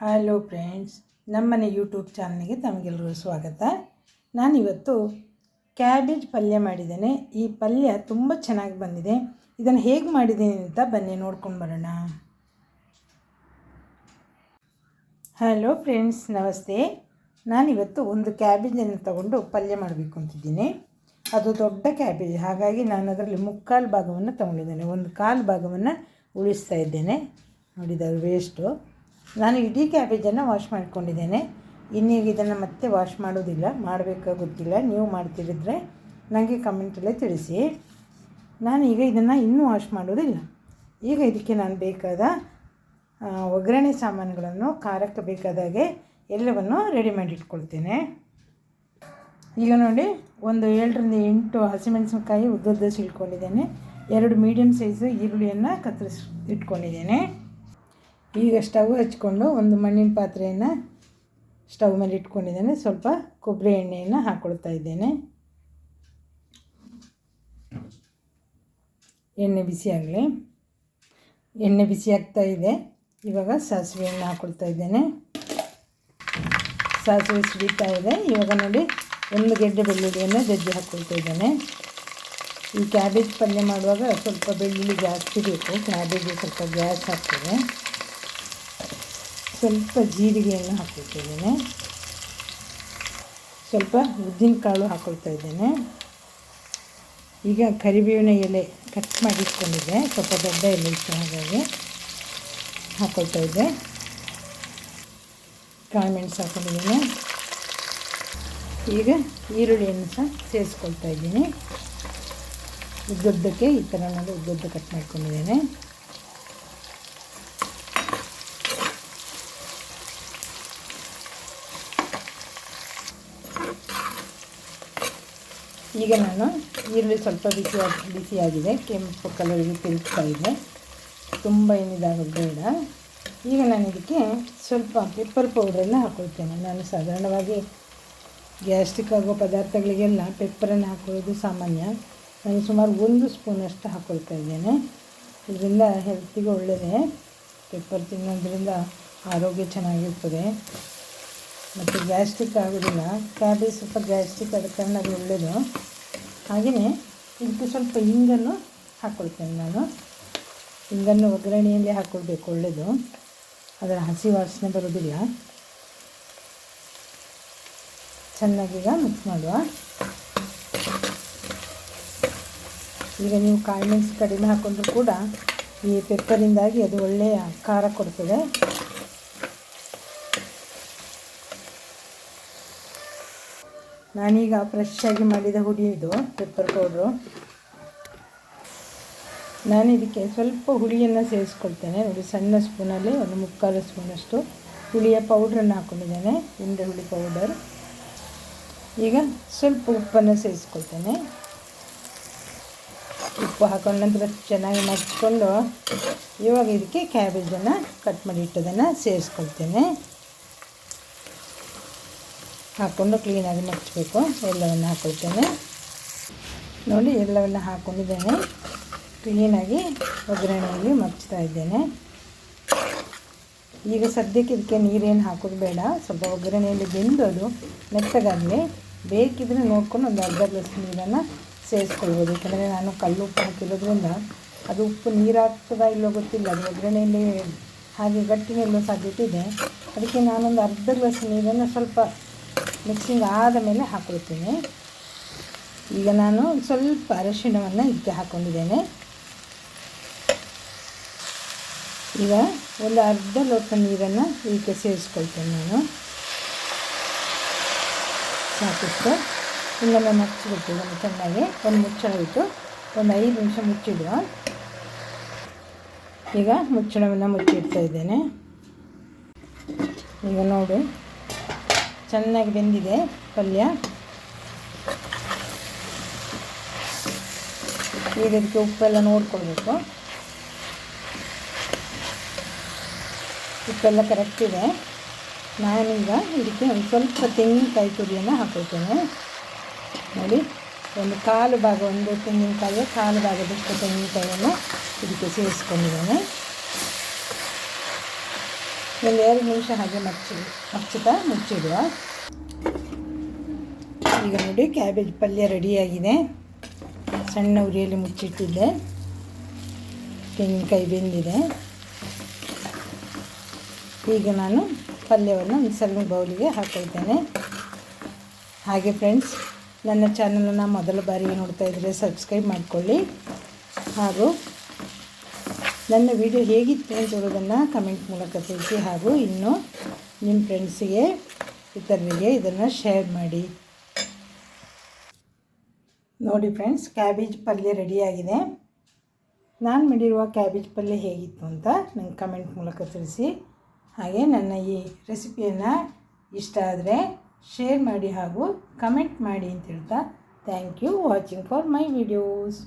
Hello friends, ನಮ್ಮನೆ YouTube ಚಾನಲ್ಗೆ ತಮಗೆಲ್ಲರೂ ಸ್ವಾಗತ. ನಾನಿವತ್ತು ಕ್ಯಾಬೇಜ್ ಪಲ್ಯ ಮಾಡಿದ್ದೇನೆ. ಈ ಪಲ್ಯ ತುಂಬ ಚೆನ್ನಾಗಿ ಬಂದಿದೆ. ಇದನ್ನು ಹೇಗೆ ಮಾಡಿದ್ದೀನಿ ಅಂತ ಬನ್ನಿ, ನೋಡ್ಕೊಂಡು ಬರೋಣ. ಹಲೋ ಫ್ರೆಂಡ್ಸ್, ನಮಸ್ತೆ. ನಾನಿವತ್ತು ಒಂದು ಕ್ಯಾಬೇಜನ್ನು ತಗೊಂಡು ಪಲ್ಯ ಮಾಡಬೇಕು ಅಂತಿದ್ದೀನಿ. ಅದು ದೊಡ್ಡ ಕ್ಯಾಬೇಜ್, ಹಾಗಾಗಿ ನಾನು ಅದರಲ್ಲಿ ಮುಕ್ಕಾಲು ಭಾಗವನ್ನು ತಗೊಂಡಿದ್ದೇನೆ. ಒಂದು ಕಾಲು ಭಾಗವನ್ನು ಉಳಿಸ್ತಾ ಇದ್ದೇನೆ. ನೋಡಿದ ವೇಸ್ಟು. ನಾನು ಇಡೀ ಕ್ಯಾಬೇಜನ್ನು ವಾಶ್ ಮಾಡ್ಕೊಂಡಿದ್ದೇನೆ. ಇನ್ನೀಗ ಇದನ್ನು ಮತ್ತೆ ವಾಶ್ ಮಾಡೋದಿಲ್ಲ ಮಾಡಬೇಕಾ ಗೊತ್ತಿಲ್ಲ ನೀವು ಮಾಡ್ತಿರಿದ್ರೆ ನನಗೆ ಕಮೆಂಟಲ್ಲೇ ತಿಳಿಸಿ. ನಾನು ಈಗ ಇದನ್ನು ಇನ್ನೂ ವಾಶ್ ಮಾಡೋದಿಲ್ಲ. ಈಗ ಇದಕ್ಕೆ ನಾನು ಬೇಕಾದ ಒಗ್ಗರಣೆ ಸಾಮಾನುಗಳನ್ನು, ಖಾರಕ್ಕೆ ಬೇಕಾದಾಗೆ ಎಲ್ಲವನ್ನು ರೆಡಿ ಮಾಡಿ ಇಟ್ಕೊಳ್ತೇನೆ. ಈಗ ನೋಡಿ, ಒಂದು ಏಳರಿಂದ ಎಂಟು ಹಸಿಮೆಣಸಿನ್ಕಾಯಿ ಉದ್ದದ್ದು ಸಿಳ್ಕೊಂಡಿದ್ದೇನೆ. ಎರಡು ಮೀಡಿಯಮ್ ಸೈಜು ಈರುಳ್ಳಿಯನ್ನು ಕತ್ತರಿಸಿ ಇಟ್ಕೊಂಡಿದ್ದೇನೆ. ಈಗ ಸ್ಟವ್ ಹಚ್ಕೊಂಡು ಒಂದು ಮಣ್ಣಿನ ಪಾತ್ರೆಯನ್ನು ಸ್ಟವ್ ಮೇಲೆ ಇಟ್ಕೊಂಡಿದ್ದೇನೆ. ಸ್ವಲ್ಪ ಕೊಬ್ಬರಿ ಎಣ್ಣೆಯನ್ನು ಹಾಕ್ಕೊಳ್ತಾ ಇದ್ದೇನೆ. ಎಣ್ಣೆ ಬಿಸಿ ಆಗಲಿ. ಎಣ್ಣೆ ಬಿಸಿ ಆಗ್ತಾ ಇದೆ. ಇವಾಗ ಸಾಸಿವೆಯನ್ನು ಹಾಕ್ಕೊಳ್ತಾ ಇದ್ದೇನೆ. ಸಾಸಿವೆ ಸಿಡಿತಾ ಇದೆ. ಇವಾಗ ನೋಡಿ, ಒಂದು ಗೆಡ್ಡೆ ಬೆಳ್ಳುಳ್ಳಿಯನ್ನು ಜಜ್ಜಿ ಹಾಕ್ಕೊಳ್ತಾ ಇದ್ದೇನೆ. ಈ ಕ್ಯಾಬೇಜ್ ಪಲ್ಯ ಮಾಡುವಾಗ ಸ್ವಲ್ಪ ಬೆಳ್ಳುಳ್ಳಿ ಜಾಸ್ತಿ ಬೇಕು. ಕ್ಯಾಬೇಜ್ ಸ್ವಲ್ಪ ಗ್ಯಾಸ್ ಹಾಕ್ತದೆ ಸ್ವಲ್ಪ ಜೀರಿಗೆಯನ್ನು ಹಾಕ್ಕೊಳ್ತಾ ಇದ್ದೇನೆ ಸ್ವಲ್ಪ ಉದ್ದಿನಕಾಳು ಹಾಕ್ಕೊಳ್ತಾ ಇದ್ದೇನೆ. ಈಗ ಕರಿಬೇವಿನ ಎಲೆ ಕಟ್ ಮಾಡಿ ಇಟ್ಕೊಂಡಿದ್ದೆ. ಸ್ವಲ್ಪ ದೊಡ್ಡ ಎಲೆ ಇತ್ತು ಹಾಗಾಗಿ ಹಾಕ್ಕೊಳ್ತಾ ಇದ್ದೆ. ಕಾಳುಮೆಣಸು ಹಾಕ್ಕೊಂಡಿದ್ದೇನೆ ಈಗ ಈರುಳ್ಳಿಯನ್ನು ಸಹ ಸೇರಿಸ್ಕೊಳ್ತಾ ಇದ್ದೀನಿ. ಉದ್ದುದ್ದಕ್ಕೆ ಈ ಥರ ನಾನು ಉದ್ದುದ್ದ ಕಟ್ ಮಾಡ್ಕೊಂಡಿದ್ದೇನೆ. ಈಗ ನಾನು ಈರುಳ್ಳಿ ಸ್ವಲ್ಪ ಬಿಸಿ ಬಿಸಿಯಾಗಿದೆ, ಕೆಂಪು ಕಲರಿಗೆ ತಿರುಗ್ತಾ ಇದೆ. ತುಂಬ ಏನಿದಾಗೋದು ಬೇಡ. ಈಗ ನಾನು ಇದಕ್ಕೆ ಸ್ವಲ್ಪ ಪೆಪ್ಪರ್ ಪೌಡ್ರನ್ನು ಹಾಕೊಳ್ತೇನೆ. ನಾನು ಸಾಧಾರಣವಾಗಿ ಗ್ಯಾಸ್ಟ್ರಿಕ್ ಆಗೋ ಪದಾರ್ಥಗಳಿಗೆಲ್ಲ ಪೆಪ್ಪರನ್ನು ಹಾಕೊಳ್ಳೋದು ಸಾಮಾನ್ಯ. ನಾನು ಸುಮಾರು ಒಂದು ಸ್ಪೂನಷ್ಟು ಹಾಕ್ಕೊಳ್ತಾ ಇದ್ದೇನೆ. ಇದರಿಂದ ಹೆಲ್ತಿಗೆ ಒಳ್ಳೆಯದೇ ಪೆಪ್ಪರ್ ತಿನ್ನೋದ್ರಿಂದ ಆರೋಗ್ಯ ಚೆನ್ನಾಗಿರ್ತದೆ. ಮತ್ತು ಗ್ಯಾಸ್ಟ್ರಿಕ್ ಆಗೋದಿಲ್ಲ. ಕ್ಯಾಬೇಜ್ ಸ್ವಲ್ಪ ಗ್ಯಾಸ್ಟ್ರಿಕ್ ಆದ ಕಾರಣ ಅದು ಒಳ್ಳೆಯದು ಹಾಗೆಯೇ ಇದಕ್ಕೆ ಸ್ವಲ್ಪ ಹಿಂಗನ್ನು ಹಾಕ್ಕೊಳ್ತೇನೆ ನಾನು. ಹಿಂಗನ್ನು ಒಗ್ಗರಣೆಯಲ್ಲಿ ಹಾಕ್ಕೊಳ್ಬೇಕು ಒಳ್ಳೆಯದು. ಅದರ ಹಸಿ ವಾಸನೆ ಬರೋದಿಲ್ಲ ಚೆನ್ನಾಗೀಗ ಮಿಕ್ಸ್ ಮಾಡುವ. ಈಗ ನೀವು ಕಾಳುಮೆಣಸು ಕಡಿಮೆ ಹಾಕ್ಕೊಂಡ್ರೂ ಕೂಡ ಈ ಪೆಪ್ಪರಿಂದಾಗಿ ಅದು ಒಳ್ಳೆಯ ಖಾರ ಕೊಡ್ತದೆ. ನಾನೀಗ ಫ್ರೆಶ್ ಆಗಿ ಮಾಡಿದ ಹುಡಿ ಇದು ಪೆಪ್ಪರ್ ಪೌಡ್ರು ನಾನು ಇದಕ್ಕೆ ಸ್ವಲ್ಪ ಹುಳಿಯನ್ನು ಸೇರಿಸ್ಕೊಳ್ತೇನೆ. ನೋಡಿ, ಸಣ್ಣ ಸ್ಪೂನಲ್ಲಿ ಒಂದು ಮುಕ್ಕಾಲು ಸ್ಪೂನಷ್ಟು ಹುಳಿಯ ಪೌಡ್ರನ್ನು ಹಾಕೊಂಡಿದ್ದೇನೆ ಉಂಡೆ ಹುಳಿ ಪೌಡರ್ ಈಗ ಸ್ವಲ್ಪ ಉಪ್ಪನ್ನು ಸೇರಿಸ್ಕೊಳ್ತೇನೆ. ಉಪ್ಪು ಹಾಕೊಂಡ ನಂತರ ಚೆನ್ನಾಗಿ ಮಚ್ಕೊಂಡು ಇವಾಗ ಇದಕ್ಕೆ ಕ್ಯಾಬೇಜನ್ನು ಕಟ್ ಮಾಡಿ ಇಟ್ಟದನ್ನು ಸೇರಿಸ್ಕೊಳ್ತೇನೆ. ಹಾಕ್ಕೊಂಡು ಕ್ಲೀನಾಗಿ ಮಚ್ಚಬೇಕು ಎಲ್ಲವನ್ನು ಹಾಕೊಳ್ತೇನೆ. ನೋಡಿ, ಎಲ್ಲವನ್ನು ಹಾಕ್ಕೊಂಡಿದ್ದೇನೆ ಕ್ಲೀನಾಗಿ ಒಗ್ಗರಣೆಯಲ್ಲಿ ಮಚ್ತಾ ಇದ್ದೇನೆ. ಈಗ ಸದ್ಯಕ್ಕೆ ಇದಕ್ಕೆ ನೀರೇನು ಹಾಕೋದು ಬೇಡ. ಸ್ವಲ್ಪ ಒಗ್ಗರಣೆಯಲ್ಲಿ ಬೆಂದು ಅದು ಮೆತ್ತಗಾಗಲಿ ಬೇಕಿದ್ರೆ ನೋಡ್ಕೊಂಡು ಒಂದು ಅರ್ಧ ಗ್ಲಾಸ್ ನೀರನ್ನು ಸೇರಿಸ್ಕೊಳ್ಬೋದು. ಯಾಕಂದರೆ ನಾನು ಕಲ್ಲು ಉಪ್ಪು ಹಾಕಿರೋದ್ರಿಂದ ಅದು ಉಪ್ಪು ನೀರು ಇಲ್ಲೋ ಗೊತ್ತಿಲ್ಲ. ಅದು ಒಗ್ಗರಣೆಯಲ್ಲಿ ಹಾಗೆ ಗಟ್ಟಿ ನಿಲ್ಲೋ ಸಾಧ್ಯತೆ ಇದೆ. ಅದಕ್ಕೆ ನಾನೊಂದು ಅರ್ಧ ಗ್ಲಾಸ್ ನೀರನ್ನು ಸ್ವಲ್ಪ ಮಿಕ್ಸಿಂಗ್ ಆದ ಮೇಲೆ ಹಾಕ್ಕೊಳ್ತೀನಿ ಈಗ ನಾನು ಸ್ವಲ್ಪ ಅರಶಿಣವನ್ನು ಇದಕ್ಕೆ ಹಾಕ್ಕೊಂಡಿದ್ದೇನೆ. ಈಗ ಒಂದು ಅರ್ಧ ಲೋಟ ನೀರನ್ನು ಇದಕ್ಕೆ ಸೇರಿಸ್ಕೊಳ್ತೇನೆ ನಾನು. ಸಾಕಿಷ್ಟು. ಇನ್ನೊಮ್ಮೆ ಮಚ್ಚಿಬಿಟ್ಟು ಚೆನ್ನಾಗಿ. ಒಂದು ಮುಚ್ಚಳ ಇಟ್ಟು ಒಂದು ಐದು ನಿಮಿಷ ಮುಚ್ಚಿಡುವ. ಈಗ ಮುಚ್ಚಳವನ್ನು ಮುಚ್ಚಿಡ್ತಾ ಇದ್ದೇನೆ. ಈಗ ನೋಡಿ. ಚೆನ್ನಾಗಿ ಬೆಂದಿದೆ ಪಲ್ಯ. ಈಗ ಇದಕ್ಕೆ ಉಪ್ಪೆಲ್ಲ ನೋಡ್ಕೊಳ್ಬೇಕು. ಉಪ್ಪೆಲ್ಲ ಕರೆಕ್ಟ್ ಇದೆ. ನಾನೀಗ ಇದಕ್ಕೆ ಒಂದು ಸ್ವಲ್ಪ ತೆಂಗಿನಕಾಯಿ ತುರಿಯನ್ನು ಹಾಕೊಳ್ತೇನೆ. ನೋಡಿ, ಒಂದು ಕಾಲು ಭಾಗ, ಒಂದು ತೆಂಗಿನಕಾಯಿಯ ಕಾಲು ಭಾಗದಷ್ಟು ತೆಂಗಿನಕಾಯಿಯನ್ನು ಇದಕ್ಕೆ ಸೇರಿಸ್ಕೊಂಡಿದ್ದೇನೆ. ಒಂದು ಎರಡು ನಿಮಿಷ ಹಾಗೆ ಮಚ್ಚಿ ಮಚ್ಚುತ್ತಾ ಮುಚ್ಚಿಡುವ. ಈಗ ನೋಡಿ ಕ್ಯಾಬೇಜ್ ಪಲ್ಯ ರೆಡಿಯಾಗಿದೆ. ಸಣ್ಣ ಉರಿಯಲ್ಲಿ ಮುಚ್ಚಿಟ್ಟಿದ್ದೆ. ತೆಂಗಿನಕಾಯಿ ಬೆಂದಿದೆ. ಈಗ ನಾನು ಪಲ್ಯವನ್ನು ಒಂದು ಸಣ್ಣ ಬೌಲಿಗೆ ಹಾಕೊಳ್ತೇನೆ. ಹಾಗೆ ಫ್ರೆಂಡ್ಸ್ ನನ್ನ ಚಾನಲನ್ನು ಮೊದಲ ಬಾರಿಗೆ ನೋಡ್ತಾ ಇದ್ದರೆ ಸಬ್ಸ್ಕ್ರೈಬ್ ಮಾಡಿಕೊಳ್ಳಿ. ಹಾಗೂ ನನ್ನ ವಿಡಿಯೋ ಹೇಗಿತ್ತು ಅಂತ ಹೇಳೋದನ್ನು ಕಮೆಂಟ್ ಮೂಲಕ ತಿಳಿಸಿ ಹಾಗೂ ಇನ್ನೂ ನಿಮ್ಮ ಫ್ರೆಂಡ್ಸಿಗೆ ಇತರರಿಗೆ ಇದನ್ನು ಶೇರ್ ಮಾಡಿ. ನೋಡಿ ಫ್ರೆಂಡ್ಸ್ ಕ್ಯಾಬೇಜ್ ಪಲ್ಯ ರೆಡಿಯಾಗಿದೆ ನಾನು ಮಾಡಿರುವ ಕ್ಯಾಬೇಜ್ ಪಲ್ಯ ಹೇಗಿತ್ತು ಅಂತ ನಂಗೆ ಕಮೆಂಟ್ ಮೂಲಕ ತಿಳಿಸಿ. ಹಾಗೆ ನನ್ನ ಈ ರೆಸಿಪಿಯನ್ನು ಇಷ್ಟ ಆದರೆ ಶೇರ್ ಮಾಡಿ ಹಾಗೂ ಕಮೆಂಟ್ ಮಾಡಿ ಅಂತ ಹೇಳ್ತಾ thank you watching for my videos